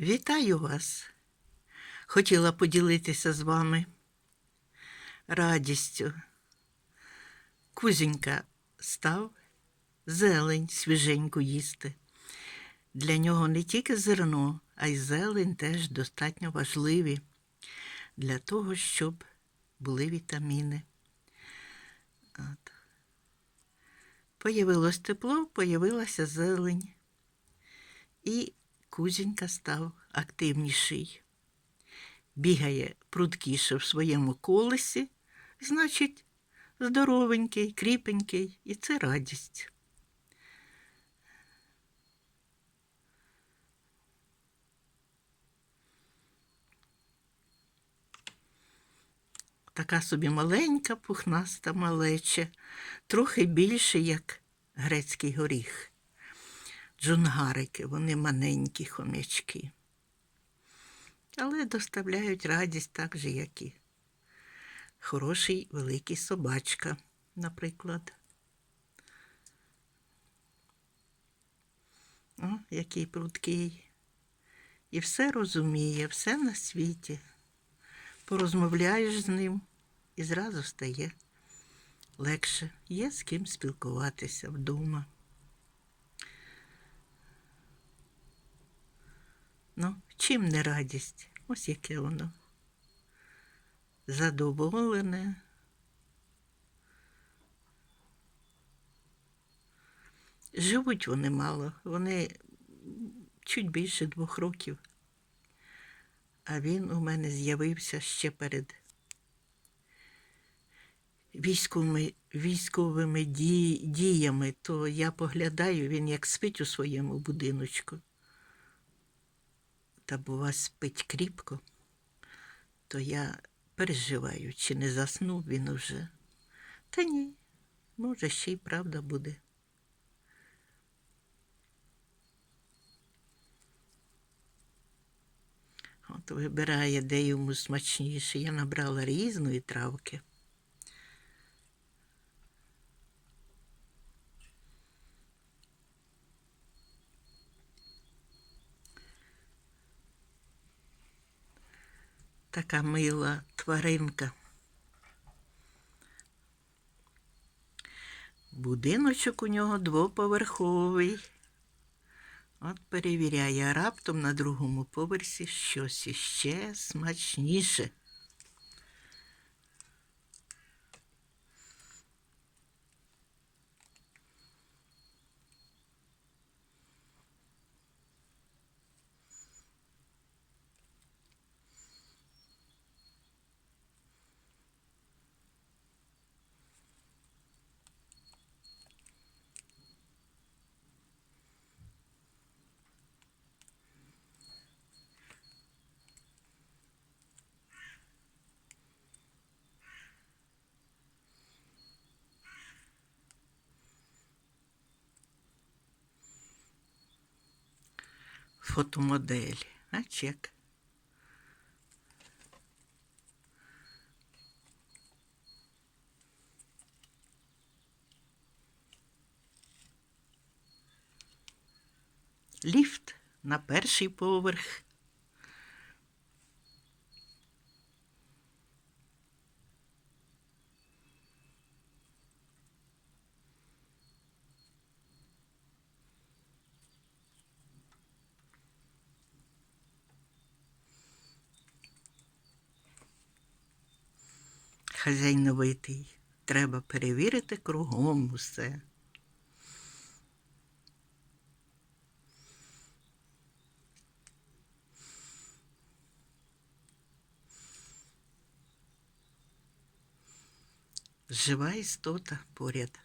Вітаю вас! Хотіла поділитися з вами радістю. Кузінька став зелень свіженьку їсти. Для нього не тільки зерно, а й зелень теж достатньо важливі для того, щоб були вітаміни. От. Появилось тепло, появилася зелень. І Кузінька став активніший. Бігає прудкіше в своєму колесі, значить, здоровенький, кріпенький, і це радість. Така собі маленька, пухнаста малеча, трохи більше, як грецький горіх джунгарики, вони маленькі хомячки. Але доставляють радість так же, як і хороший великий собачка, наприклад. О, який прудкий. І все розуміє, все на світі. Порозмовляєш з ним і зразу стає легше. Є з ким спілкуватися вдома. Ну, чим не радість? Ось яке воно. Задоволене. Живуть вони мало, вони чуть більше двох років. А він у мене з'явився ще перед військовими, військовими ді, діями, то я поглядаю, він як спить у своєму будиночку та бува спить кріпко, то я переживаю, чи не заснув він уже. Та ні, може, ще й правда буде. От вибирає, де йому смачніше. Я набрала різної травки. Така мила тваринка. Будиночок у нього двоповерховий. От перевіряє, раптом на другому поверсі щось іще смачніше. Фотомодель. А чек. Ліфт на перший поверх. Хазяйновитий. Треба перевірити кругом усе. Жива істота поряд.